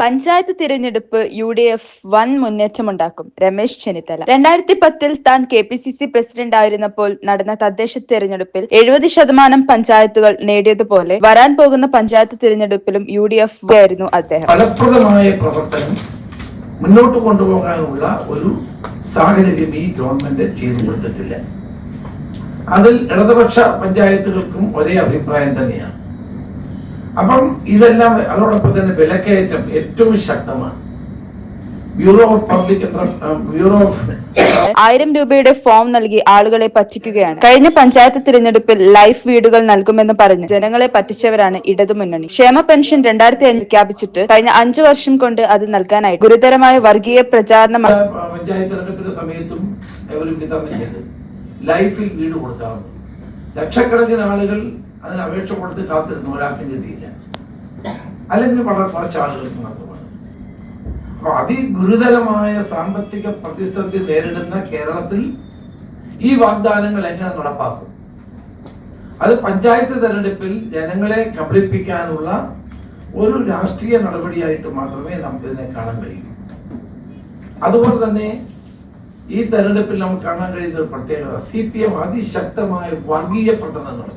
പഞ്ചായത്ത് തിരഞ്ഞെടുപ്പ് U D F വൻ മുന്നേറ്റമുണ്ടാക്കും. രമേശ് ചെന്നിത്തല. രണ്ടായിരത്തി പത്തിൽ താൻ K P C C president ആയിരുന്നപ്പോൾ നടന്ന തദ്ദേശ തിരഞ്ഞെടുപ്പിൽ എഴുപത് ശതമാനം പഞ്ചായത്തുകൾ നേടിയതുപോലെ വരാൻ പോകുന്ന പഞ്ചായത്ത് തിരഞ്ഞെടുപ്പിലും യു ഡി എഫ് ആയിരുന്നു അദ്ദേഹം. ഫലപ്രദമായ പ്രവർത്തനം മുന്നോട്ട് കൊണ്ടുപോകാനുള്ള ഒരു സാഹചര്യം ഈ ഗവൺമെന്റ് ചെയ്തു കൊടുത്തിട്ടില്ല. അതിൽ ഇടതുപക്ഷ പഞ്ചായത്തുകൾക്കും ഒരേ അഭിപ്രായം തന്നെയാണ്. അപ്പം ഇതെല്ലാം അതോടൊപ്പം തന്നെ വിലക്കയറ്റം ഏറ്റവും ശക്തമാണ്. Bureau of public bureau of ആയിരം രൂപയുടെ ഫോം നൽകി ആളുകളെ പറ്റിക്കുകയാണ്. കഴിഞ്ഞ പഞ്ചായത്ത് തിരഞ്ഞെടുപ്പിൽ ലൈഫ് വീടുകൾ നൽകുമെന്ന് പറഞ്ഞ് ജനങ്ങളെ പറ്റിച്ചവരാണ് ഇടതുമുന്നണി ക്ഷേമ പെൻഷൻ രണ്ടായിരത്തി അഞ്ച് പ്രഖ്യാപിച്ചിട്ട് കഴിഞ്ഞ അഞ്ചു വർഷം കൊണ്ട് അത് നൽകാനായി ഗുരുതരമായ വർഗീയ പ്രചാരണം പഞ്ചായത്ത് തെരഞ്ഞെടുപ്പിന്റെ സമയത്തും ലൈഫിൽ വീട് കൊടുക്കാറുണ്ട്. ലക്ഷക്കണക്കിന് ആളുകൾ അതിന് അപേക്ഷ കൊടുത്ത് കാത്തിരുന്നു ഒരാൾക്കും കിട്ടിയില്ല. അല്ലെങ്കിൽ വളരെ കുറച്ച് ആളുകൾക്ക് മാത്രമാണ്. അപ്പൊ അതിഗുരുതരമായ സാമ്പത്തിക പ്രതിസന്ധി നേരിടുന്ന കേരളത്തിൽ ഈ വാഗ്ദാനങ്ങൾ എങ്ങനെ നടപ്പാക്കും? അത് പഞ്ചായത്ത് തെരഞ്ഞെടുപ്പിൽ ജനങ്ങളെ കബളിപ്പിക്കാനുള്ള ഒരു രാഷ്ട്രീയ നടപടിയായിട്ട് മാത്രമേ നമുക്കിതിനെ കാണാൻ കഴിയൂ. അതുപോലെ തന്നെ ഈ തെരഞ്ഞെടുപ്പിൽ നമുക്ക് കാണാൻ കഴിയുന്ന ഒരു പ്രത്യേകത സി പി എം അതിശക്തമായ വർഗീയ പ്രകടനം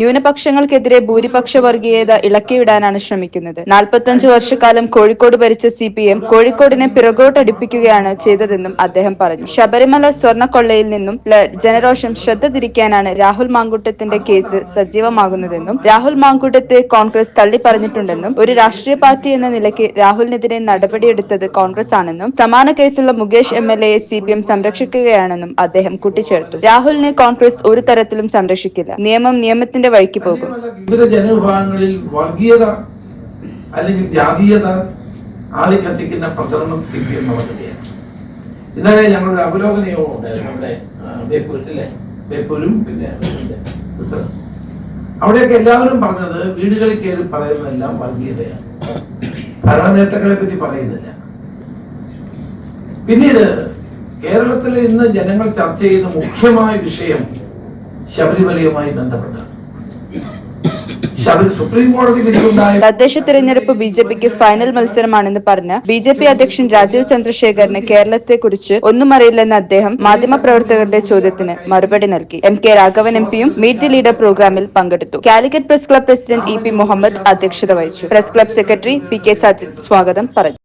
ന്യൂനപക്ഷങ്ങൾക്കെതിരെ ഭൂരിപക്ഷ വർഗീയത ഇളക്കിവിടാനാണ് ശ്രമിക്കുന്നത്. നാൽപ്പത്തഞ്ചു വർഷക്കാലം കോഴിക്കോട് ഭരിച്ച സി പി എം കോഴിക്കോടിനെ പിറകോട്ടടിപ്പിക്കുകയാണ് ചെയ്തതെന്നും അദ്ദേഹം പറഞ്ഞു. ശബരിമല സ്വർണക്കൊള്ളയിൽ നിന്നും ജനരോഷം ശ്രദ്ധ തിരിക്കാനാണ് രാഹുൽ മാങ്കൂട്ടത്തിന്റെ കേസ് സജീവമാകുന്നതെന്നും രാഹുൽ മാങ്കൂട്ടത്തെ കോൺഗ്രസ് തള്ളി പറഞ്ഞിട്ടുണ്ടെന്നും ഒരു രാഷ്ട്രീയ പാർട്ടി എന്ന നിലയ്ക്ക് രാഹുലിനെതിരെ നടപടിയെടുത്തത് കോൺഗ്രസ് ആണെന്നും സമാന കേസുള്ള മുകേഷ് എം എൽ എയെ സി പി എം സംരക്ഷിക്കുകയാണെന്നും അദ്ദേഹം കൂട്ടിച്ചേർത്തു. രാഹുലിനെ കോൺഗ്രസ് ഒരു തരത്തിലും സംരക്ഷിക്കില്ല നിയമം നിയമത്തിന്റെ വഴിക്ക് പോകും. വിവിധ ജനവിഭാഗങ്ങളിൽ വർഗീയത അല്ലെങ്കിൽ ജാതീയത ആളിക്കത്തിക്കുന്ന പ്രചരണം സി പി എം നടത്തുകയാണ്. ഇന്നലെ ഞങ്ങളുടെ അവലോകന യോഗം ഉണ്ടായിരുന്നു നമ്മുടെ ബേപ്പൂരിലെ ബേപ്പൂരും പിന്നെ. അവിടെയൊക്കെ എല്ലാവരും പറഞ്ഞത് വീടുകളിൽ കയറി പറയുന്നതെല്ലാം വർഗീയതയാണ്. ഭരണ നേട്ടങ്ങളെ പറ്റി പറയുന്നില്ല. പിന്നീട് കേരളത്തിൽ ഇന്ന് ജനങ്ങൾ ചർച്ച ചെയ്യുന്ന മുഖ്യമായ വിഷയം ശബരിമലയുമായി വിധിയുണ്ടായ തദ്ദേശ തെരഞ്ഞെടുപ്പ് ബി ജെ പിക്ക് ഫൈനൽ മത്സരമാണെന്ന് പറഞ്ഞ് ബി ജെ പി അധ്യക്ഷൻ രാജീവ് ചന്ദ്രശേഖറിന് കേരളത്തെക്കുറിച്ച് ഒന്നും അറിയില്ലെന്ന് അദ്ദേഹം മാധ്യമപ്രവർത്തകരുടെ ചോദ്യത്തിന് മറുപടി നൽകി. എം കെ രാഘവൻ എം പിയും മീറ്റ് ദി ലീഡർ പ്രോഗ്രാമിൽ പങ്കെടുത്തു. Calicut press club president E P Muhammad അധ്യക്ഷത വഹിച്ചു. Press club secretary P K Sajith സ്വാഗതം പറഞ്ഞു.